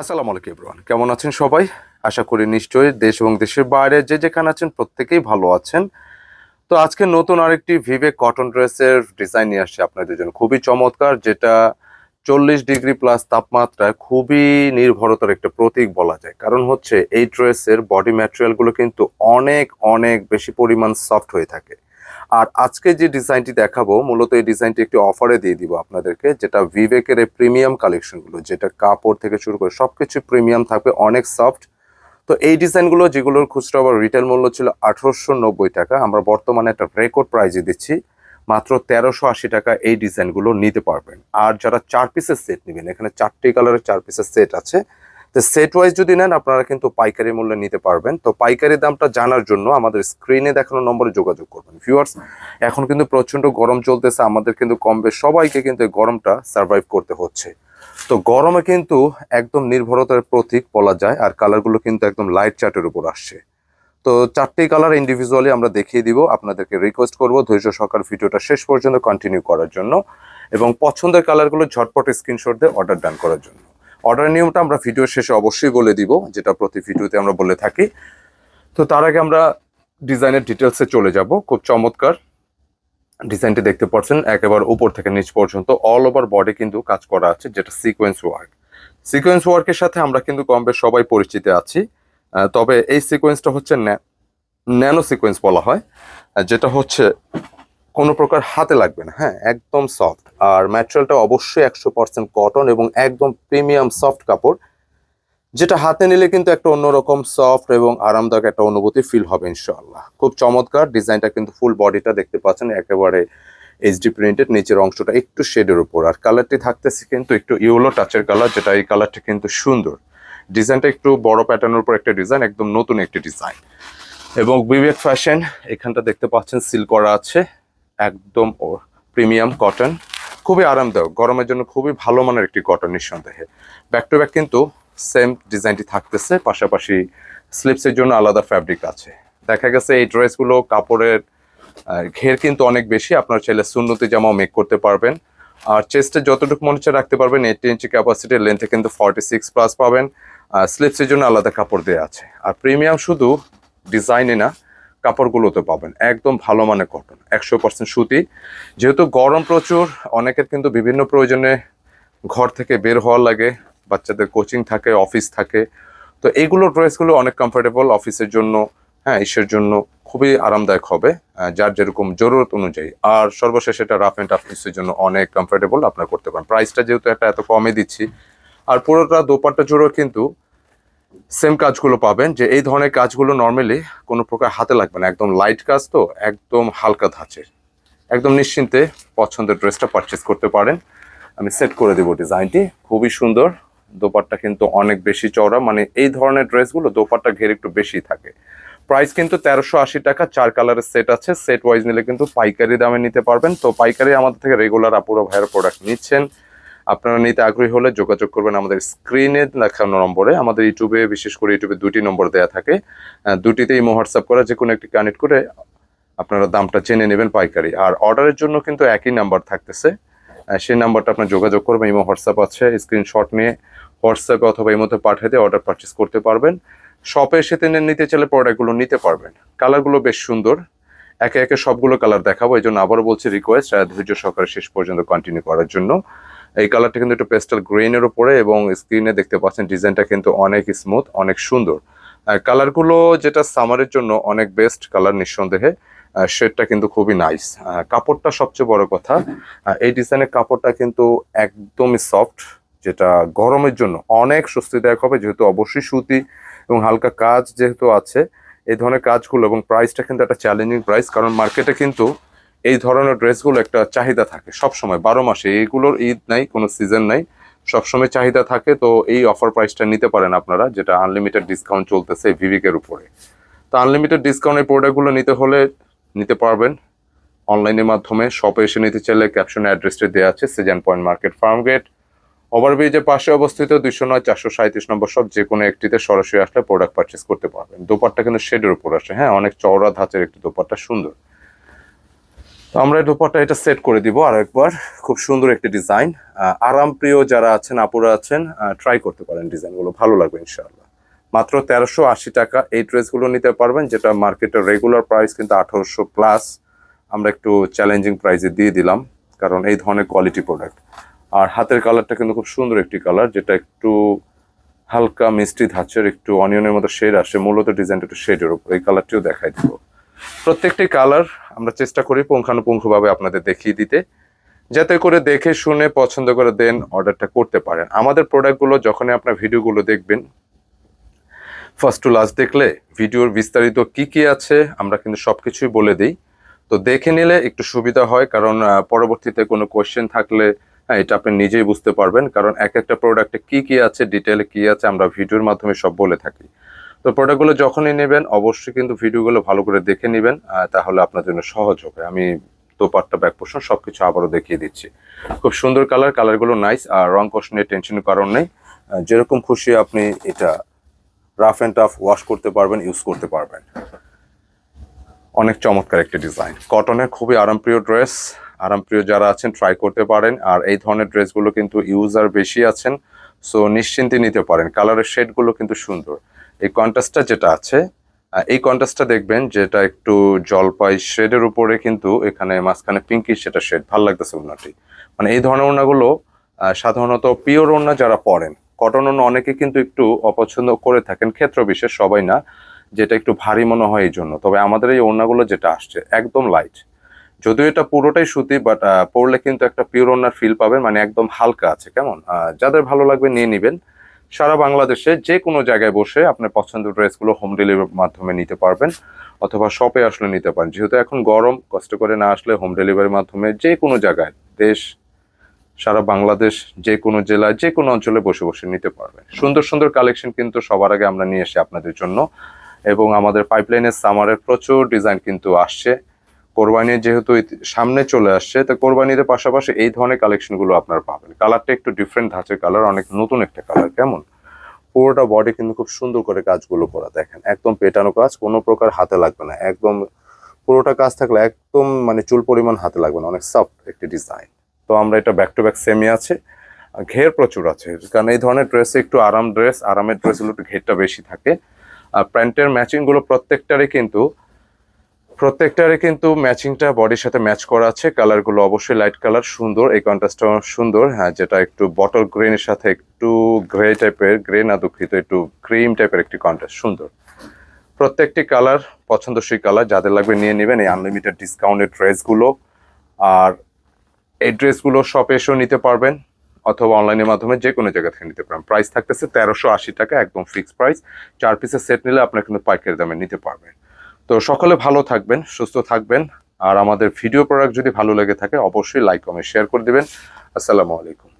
আসসালামু আলাইকুম, এভরিওয়ান। কেমন আছেন সবাই? আশা করি নিশ্চয়ই দেশ এবং দেশের বাইরে যে যেখানে আছেন প্রত্যেকেই ভালো আছেন। তো আজকে নতুন আরেকটি ভিভেক কটন ড্রেসের ডিজাইন নিয়ে আসছে আপনাদের জন্য। খুবই চমৎকার, যেটা চল্লিশ ডিগ্রি প্লাস তাপমাত্রায় খুবই নির্ভরতার একটা প্রতীক বলা যায়। কারণ হচ্ছে এই ড্রেসের বডি ম্যাটেরিয়ালগুলো কিন্তু অনেক অনেক বেশি পরিমাণ সফট হয়ে থাকে। আর আজকে যে ডিজাইনটি দেখাবো, মূলত এই ডিজাইনটি একটি অফারে দিয়ে দিব আপনাদেরকে, যেটা ভিভেকের এই প্রিমিয়াম কালেকশনগুলো যেটা কাপড় থেকে শুরু করে সব কিছু প্রিমিয়াম থাকবে, অনেক সফট তো এই ডিজাইনগুলো যেগুলোর খুচরা বা রিটেল মূল্য ছিল আঠারোশো নব্বই টাকা, আমরা বর্তমানে একটা রেকর্ড প্রাইজে দিচ্ছি, মাত্র তেরোশো আশি টাকা এই ডিজাইনগুলো নিতে পারবেন। আর যারা চার পিসের সেট নেবেন, এখানে চারটি কালারের চার পিসের সেট আছে তো সেট ওয়াইজ যদি নেন, আপনারা কিন্তু পাইকারি মূল্যে নিতে পারবেন। তো পাইকারি দামটা জানার জন্য আমাদের স্ক্রিনে দেখানো নম্বরে যোগাযোগ করবেন। ভিউয়ার্স এখন কিন্তু প্রচণ্ড গরম চলতেছে, আমাদের কিন্তু কম বেশ সবাইকে কিন্তু এই গরমটা সার্ভাইভ করতে হচ্ছে। তো গরমে কিন্তু একদম নির্ভরতার প্রতীক বলা যায়, আর কালারগুলো কিন্তু একদম লাইট চার্টের উপর আসছে। তো চারটি কালার ইন্ডিভিজুয়ালি আমরা দেখিয়ে দিব, আপনাদেরকে রিকোয়েস্ট করব, ধৈর্য সহকার ভিডিওটা শেষ পর্যন্ত কন্টিনিউ করার জন্য এবং পছন্দের কালারগুলো ঝটপট স্ক্রিনশট দিয়ে অর্ডার ডান করার জন্য। অর্ডার নিয়মটা আমরা ভিডিও শেষে অবশ্যই বলে দিব, যেটা প্রতি ভিডিওতে আমরা বলে থাকি। তো তার আগে আমরা ডিজাইনের ডিটেলসে চলে যাব। খুব চমৎকার ডিজাইনটি দেখতে পাচ্ছেন, একেবারে উপর থেকে নিচ পর্যন্ত অল ওভার বডি কিন্তু কাজ করা আছে, যেটা সিকোয়েন্স ওয়ার্ক সিকোয়েন্স ওয়ার্কের সাথে আমরা কিন্তু কম বেশ সবাই পরিচিত আছি। তবে এই সিকোয়েন্সটা হচ্ছে ন্যানো সিকোয়েন্স বলা হয় যেটা হচ্ছে কোনো প্রকার হাতে লাগবে না হ্যাঁ একদম সফট আর ম্যাটেরিয়ালটা অবশ্যই একশো পার্সেন্ট কটন এবং একদম প্রিমিয়াম সফট কাপড়, যেটা হাতে নিলে কিন্তু একটা অন্যরকম সফট এবং আরামদায়ক একটা অনুভূতি ফিল হবে ইনশাল্লাহ খুব চমৎকার ডিজাইনটা কিন্তু ফুল বডিটা দেখতে পাচ্ছেন, একেবারে এইচডি প্রিন্টেড নিচের অংশটা একটু শেডের উপর। আর কালারটি থাকতেছে কিন্তু একটু ইয়েলো টাচের কালার যেটা এই কালারটা কিন্তু সুন্দর। ডিজাইনটা একটু বড় প্যাটার্নের উপর একটা ডিজাইন একদম নতুন একটি ডিজাইন এবং বিবেক ফ্যাশন এখানটা দেখতে পাচ্ছেন সিল করা আছে। একদম প্রিমিয়াম কটন। খুবই আরামদায়ক। গরমের জন্য খুবই ভালো মানের একটি কটন নিঃসন্দেহে। ব্যাক টু ব্যাক কিন্তু সেম ডিজাইনটি থাকতেছে, পাশাপাশি স্লিপসের জন্য আলাদা ফ্যাব্রিক আছে। দেখা গেছে এই ড্রেসগুলো কাপড়ের ঘের কিন্তু অনেক বেশি। আপনার চাইলে সুন্নতি জামাও মেক করতে পারবেন। আর চেস্টে যতটুকু মনে হচ্ছে রাখতে পারবেন এইটি ইঞ্চি ক্যাপাসিটির লেন্থে কিন্তু ফর্টি সিক্স প্লাস পাবেন স্লিপসের জন্য আলাদা কাপড় দেওয়া আছে। আর প্রিমিয়াম শুধু ডিজাইনে না কাপড়গুলোতে পাবেন। একদম ভালো মানের কটন একশো পার্সেন্ট সুতি। যেহেতু গরম প্রচুর, অনেকের কিন্তু বিভিন্ন প্রয়োজনে ঘর থেকে বের হওয়ার লাগে, বাচ্চাদের কোচিং থাকে অফিস থাকে। তো এইগুলো ড্রেসগুলো অনেক কমফোর্টেবল অফিসের জন্য হ্যাঁ ইসের জন্য খুবই আরামদায়ক হবে যার যেরকম জরুরত অনুযায়ী। আর সর্বশেষ এটা রাফ অ্যান্ড টাফ ইউজের জন্য অনেক কমফোর্টেবল আপনার করতে পারেন। প্রাইসটা যেহেতু একটা এত কমে দিচ্ছি, আর পুরোটা দোপাট্টা জুড়েও কিন্তু সেম কাজগুলো পাবেন, যে এই ধরনের কাজগুলো নর্মালি কোনো প্রকার হাতে লাগবে না। একদম লাইট কাজ তো, একদম হালকা ধাঁচের। একদম নিশ্চিন্তে পছন্দের ড্রেসটা পারচেস করতে পারেন। আমি সেট করে দেবো ডিজাইনটি খুবই সুন্দর। দোপাট্টা কিন্তু অনেক বেশি চওড়া মানে এই ধরনের ড্রেসগুলো দোপাট্টা ঘের একটু বেশি থাকে। প্রাইস কিন্তু তেরোশো আশি টাকা, চার কালারের সেট আছে। সেট ওয়াইজ নিলে কিন্তু পাইকারি দামে নিতে পারবেন। তো পাইকারি আমাদের থেকে রেগুলার আপুরো ভাইয়ের প্রোডাক্ট নিচ্ছেন। আপনারা নিতে আগ্রহী হলে যোগাযোগ করবেন আমাদের স্ক্রিনে দেখানো নম্বরে। আমাদের ইউটিউবে, বিশেষ করে ইউটিউবে দুটি নম্বর দেওয়া থাকে। দুটিতেই হোয়াটসঅ্যাপ করা যে কোনো একটি কানেক্ট করে আপনারা দামটা জেনে নেবেন পাইকারি। আর অর্ডারের জন্য কিন্তু একই নাম্বার থাকতেছে। সেই নাম্বারটা আপনার যোগাযোগ করবেন, ইমো, হোয়াটসঅ্যাপ আছে। স্ক্রিনশট নিয়ে হোয়াটসঅ্যাপে অথবা এই মধ্যে পাঠিয়ে দিয়ে অর্ডার পারচেস করতে পারবেন। শপে এসে তিনি নিতে চাইলে প্রোডাক্টগুলো নিতে পারবেন। কালারগুলো বেশ সুন্দর। একে একে সবগুলো কালার দেখাবো। এই জন্য আবারও বলছি রিকোয়েস্ট ধৈর্য সহকারে শেষ পর্যন্ত কন্টিনিউ করার জন্য। এই কালারটা কিন্তু একটু পেস্টাল গ্রিনের উপরে এবং স্ক্রিনে দেখতে পাচ্ছেন ডিজাইনটা কিন্তু অনেক স্মুথ অনেক সুন্দর। কালারগুলো যেটা সামারের জন্য অনেক বেস্ট কালার নিঃসন্দেহে শেডটা কিন্তু খুবই নাইস কাপড়টা সবচেয়ে বড় কথা এই ডিজাইনের কাপড়টা কিন্তু একদমই সফট যেটা গরমের জন্য অনেক স্বস্তিদায়ক হবে, যেহেতু অবশ্যই সুতি এবং হালকা কাজ যেহেতু আছে, এই ধরনের কাজগুলো এবং প্রাইসটা কিন্তু একটা চ্যালেঞ্জিং প্রাইস কারণ মার্কেটে কিন্তু এই ধরনের ড্রেসগুলো একটা চাহিদা থাকে সব সময় বারো মাসে এইগুলোর ঈদ নাই, কোনো সিজন নাই। সবসময় চাহিদা থাকে, তো এই অফার প্রাইসটা নিতে পারেন আপনারা, যেটা আনলিমিটেড ডিসকাউন্ট চলতেছে ভিভিকের উপরে। তো আনলিমিটেড ডিসকাউন্টের প্রোডাক্টগুলো নিতে হলে নিতে পারবেন। অনলাইনের মাধ্যমে শপে এসে নিতে চাইলে ক্যাপশনে অ্যাড্রেসটি দেওয়া আছে season point market farm gate ওভারব্রিজের পাশে অবস্থিত দুইশো নয়, চারশো সাঁত্রিশ নম্বর সব যে কোনো একটিতে সরাসরি আসলে প্রোডাক্ট পারচেস করতে পারবেন। দোপাট্টা কিন্তু শেডের উপর আসে। হ্যাঁ অনেক চওড়া ধাঁচের একটি দোপাট্টা, সুন্দর। তো আমরা এই দোপাট্টা এটা সেট করে দিব আর একবার খুব সুন্দর একটি ডিজাইন আরাম প্রিয় যারা আছেন, আপুরা আছেন ট্রাই করতে পারেন ডিজাইনগুলো ভালো লাগবে ইনশাআল্লাহ। মাত্র তেরোশো আশি টাকা এই ড্রেসগুলো নিতে পারবেন, যেটা মার্কেটের রেগুলার প্রাইস কিন্তু আঠারোশো প্লাস আমরা একটু চ্যালেঞ্জিং প্রাইসে দিয়ে দিলাম, কারণ এই ধরনের কোয়ালিটি প্রোডাক্ট আর হাতের কালারটা কিন্তু খুব সুন্দর একটি কালার যেটা একটু হালকা মিষ্টি ধাঁচের, একটু অনিয়নের মতো শেড আসে। মূলত ডিজাইনটা একটু শেডের উপর। এই কালারটিও দেখাই দিব। প্রত্যেকটি কালার আমরা চেষ্টা করি পুঙ্খানুপুঙ্খভাবে আপনাদের দেখিয়ে দিতে। যাতে করে দেখে শুনে পছন্দ করে দেন অর্ডারটা করতে পারেন। আমাদের প্রোডাক্টগুলো যখনই আপনার ভিডিওগুলো দেখবেন ফার্স্ট টু লাস্ট দেখলে ভিডিওর বিস্তারিত কি কি আছে আমরা কিন্তু সব কিছুই বলে দিই। তো দেখে নিলে একটু সুবিধা হয়, কারণ পরবর্তীতে কোনো কোয়েশ্চেন থাকলে হ্যাঁ এটা আপনি নিজেই বুঝতে পারবেন। কারণ এক একটা প্রোডাক্টে কি কি আছে ডিটেলে কি আছে, আমরা ভিডিওর মাধ্যমে সব বলে থাকি। তো প্রোডাক্টগুলো যখনই নেবেন, অবশ্যই কিন্তু ভিডিওগুলো ভালো করে দেখে নেবেন তাহলে আপনার জন্য সহজ হবে। আমি তোপারটা ব্যাক পোর্শন সবকিছু আবারও দেখিয়ে দিচ্ছি। খুব সুন্দর কালার কালারগুলো নাইস আর রং কোশ নিয়ে টেনশনের কারণ নেই। যেরকম খুশি আপনি এটা রাফ অ্যান্ড টাফ ওয়াশ করতে পারবেন ইউজ করতে পারবেন। অনেক চমৎকার একটি ডিজাইন কটনের খুবই আরামপ্রিয় ড্রেস আরামপ্রিয় যারা আছেন ট্রাই করতে পারেন। আর এই ধরনের ড্রেসগুলো কিন্তু ইউজার বেশি আছেন সো নিশ্চিন্তে নিতে পারেন। কালারের শেডগুলো কিন্তু সুন্দর। এই কন্ট্রাস্টটা যেটা আছে এই কন্ট্রাস্টটা দেখবেন যেটা একটু জলপাই শেডের উপরে কিন্তু এখানে মাঝখানে পিঙ্কি সেটা শেড ভালো লাগতেছে ওনাটি মানে এই ধরনের ওনাগুলো সাধারণত পিওর ওনা যারা পরেন কটন ওনা অনেকে কিন্তু একটু অপছন্দ করে থাকেন, ক্ষেত্র বিশেষ, সবাই না, যেটা একটু ভারী মনে হয় এই জন্য তবে আমাদের এই ওড়নাগুলো যেটা আসছে, একদম লাইট যদিও এটা পুরোটাই সুতি বাট পরলে কিন্তু একটা পিওর ওড়নার ফিল পাবেন মানে একদম হালকা আছে, কেমন? যাদের ভালো লাগবে নিয়ে নেবেন। সারা বাংলাদেশে যে কোনো জায়গায় বসে আপনার পছন্দের ড্রেসগুলো হোম ডেলিভারির মাধ্যমে নিতে পারবেন অথবা শপে আসলে নিতে পারেন। যেহেতু এখন গরম, কষ্ট করে না আসলে হোম ডেলিভারির মাধ্যমে যে কোনো জায়গায়, দেশ, সারা বাংলাদেশ, যে কোনো জেলায়, যে কোনো অঞ্চলে বসে বসে নিতে পারবেন। সুন্দর সুন্দর কালেকশন কিন্তু সবার আগে আমরা নিয়ে এসে আপনাদের জন্য এবং আমাদের পাইপলাইনের সামারের প্রচুর ডিজাইন কিন্তু আসছে। কোরবানি যেহেতু সামনে চলে আসছে, তো কোরবানির পাশাপাশি এই ধরনের কালেকশনগুলো আপনারা পাবেন। কালারটা একটু ডিফারেন্ট ধাঁচের কালার অনেক নতুন একটা কালার কেমন? পুরোটা বডি কিন্তু খুব সুন্দর করে কাজগুলো করা, দেখেন, একদম পেটানো কাজ, কোনো প্রকার হাতে লাগবে না, একদম পুরোটা কাজ থাকলে একদম মানে চুল পরিমাণ হাতে লাগবে না, অনেক সফট একটি ডিজাইন তো আমরা এটা ব্যাক টু ব্যাক সেমি আছে। ঘের প্রচুর আছে, কারণ এই ধরনের ড্রেসে একটু আরাম ড্রেস আরামের ড্রেসগুলো একটু ঘেরটা বেশি থাকে। আর প্যান্টের ম্যাচিংগুলো প্রত্যেকটারই কিন্তু প্রত্যেকটারই কিন্তু ম্যাচিংটা বডির সাথে ম্যাচ করা আছে। কালারগুলো অবশ্যই লাইট কালার, সুন্দর। এই কন্ট্রাস্টটা সুন্দর। হ্যাঁ যেটা একটু বটল গ্রিনের সাথে একটু গ্রে টাইপের, গ্রে না দুঃখিত, একটু ক্রিম টাইপের একটি কন্ট্রাস্ট, সুন্দর। প্রত্যেকটি কালার, পছন্দসই কালার, যাদের লাগবে নিয়ে নেবেন। এই আনলিমিটেড ডিসকাউন্টের ড্রেসগুলো আর এই ড্রেসগুলো শপে এসেও নিতে পারবেন অথবা অনলাইনের মাধ্যমে যে কোনো জায়গা থেকে নিতে পারেন। প্রাইস থাকতেছে তেরোশো আশি টাকা, একদম ফিক্সড প্রাইস চার পিসের সেট নিলে আপনার কিন্তু পাইকারি দামে নিতে পারবেন। তো সকলে ভালো থাকবেন, সুস্থ থাকবেন। আর আমাদের ভিডিও প্রোডাক্ট যদি ভালো লেগে থাকে, অবশ্যই লাইক কমেন্ট শেয়ার করে দেবেন। আসসালামু আলাইকুম।